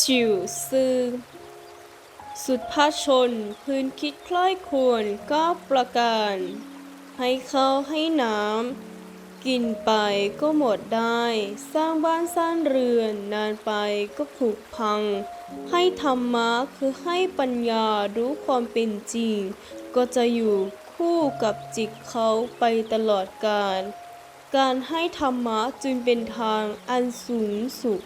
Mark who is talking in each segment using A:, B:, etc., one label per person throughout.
A: ชิวซื่อสุดภาชนพึนคิดคล้อยควรก็ประการ ให้ข้าให้น้ำกินไปก็หมดได้ สร้างบ้านสร้างเรือนนานไปก็ผุพัง ให้ธรรมะคือให้ปัญญารู้ความเป็นจริง ก็จะอยู่คู่กับจิตเขาไปตลอดกาลการให้ธรรมะจึงเป็นทางอันสูงสุด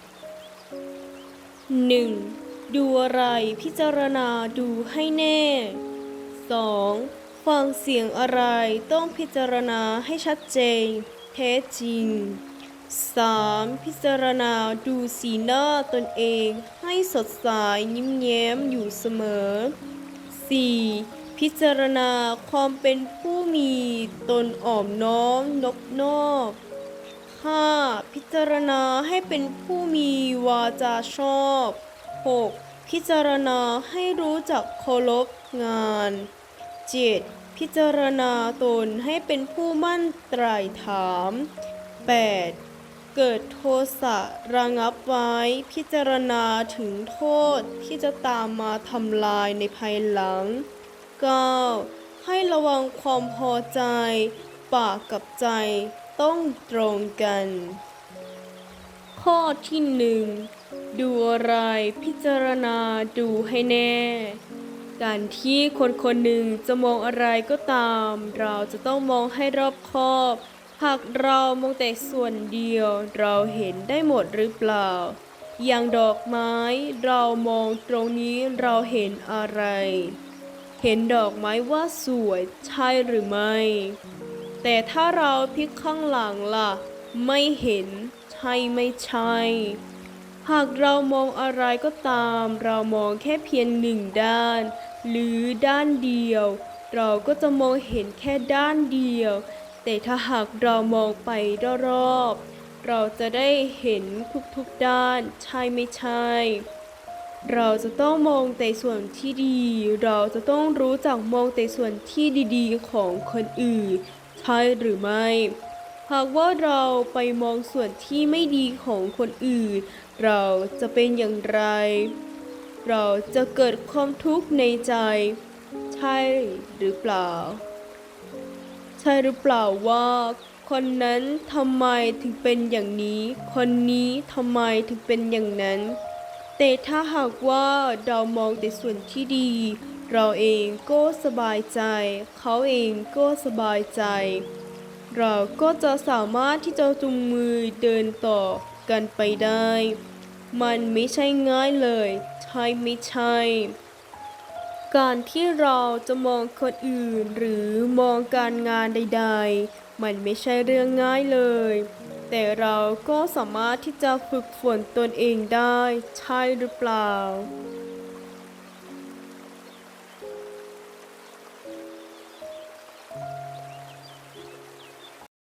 A: 1. ดูอะไรพิจารณาดูให้แน่ 2. ฟังเสียงอะไรต้องพิจารณาให้ชัดเจนแท้จริง 3. พิจารณาดูสีหน้าตนเองให้สดใสยิ้มแย้มอยู่เสมอ 4. พิจารณาความเป็นผู้มีตนอ่อมน้อมนบนอบ 5. พิจารณาให้เป็นผู้มีวาจาชอบ 6. พิจารณาให้รู้จักเคารพงาน 7. พิจารณาตนให้เป็นผู้มั่นไตร่ถาม 8. เกิดโทสะระงับไว้ พิจารณาถึงโทษที่จะตามมาทำลายในภายหลัง 9. ให้ระวังความพอใจ ปากกับใจ ต้องตรงกัน ข้อที่หนึ่งดูอะไรพิจารณาดูให้แน่ การที่คนคนหนึ่งจะมองอะไรก็ตาม เราจะต้องมองให้รอบคอบ หากเรามองแต่ส่วนเดียว เราเห็นได้หมดหรือเปล่า อย่างดอกไม้เรามองตรงนี้เราเห็นอะไร เห็นดอกไม้ว่าสวยใช่หรือไม่ แต่ถ้าเราพลิกข้างหลังล่ะ ไม่เห็นใช่ไม่ใช่ หากเรามองอะไรก็ตาม เรามองแค่เพียงหนึ่งด้าน หรือด้านเดียว เราก็จะมองเห็นแค่ด้านเดียว แต่ถ้าหากเรามองไปรอบๆเราจะได้เห็นทุกๆด้าน ใช่ไม่ใช่เราจะต้องมองแต่ส่วนที่ดี เราจะต้องรู้จักมองแต่ส่วนที่ดีๆ ของคนอื่น ใช่หรือไม่ หากว่าเราไปมองส่วนที่ไม่ดีของคนอื่น เราจะเป็นอย่างไร เราจะเกิดความทุกข์ในใจ ใช่หรือเปล่า ใช่หรือเปล่าว่าคนนั้นทำไมถึงเป็นอย่างนี้ คนนี้ทำไมถึงเป็นอย่างนั้น แต่ถ้าหากว่าเรามองแต่ส่วนที่ดี เราเองก็สบายใจ เขาเองก็สบายใจ เราก็จะสามารถที่จะจุงมือเดินต่อกันไปได้ มันไม่ใช่ง่ายเลย ใช่ไม่ใช่ การที่เราจะมองคนอื่นหรือมองการงานใด ๆ มันไม่ใช่เรื่องง่ายเลย แต่เราก็สามารถที่จะฝึกฝนตนเองได้ ใช่หรือเปล่า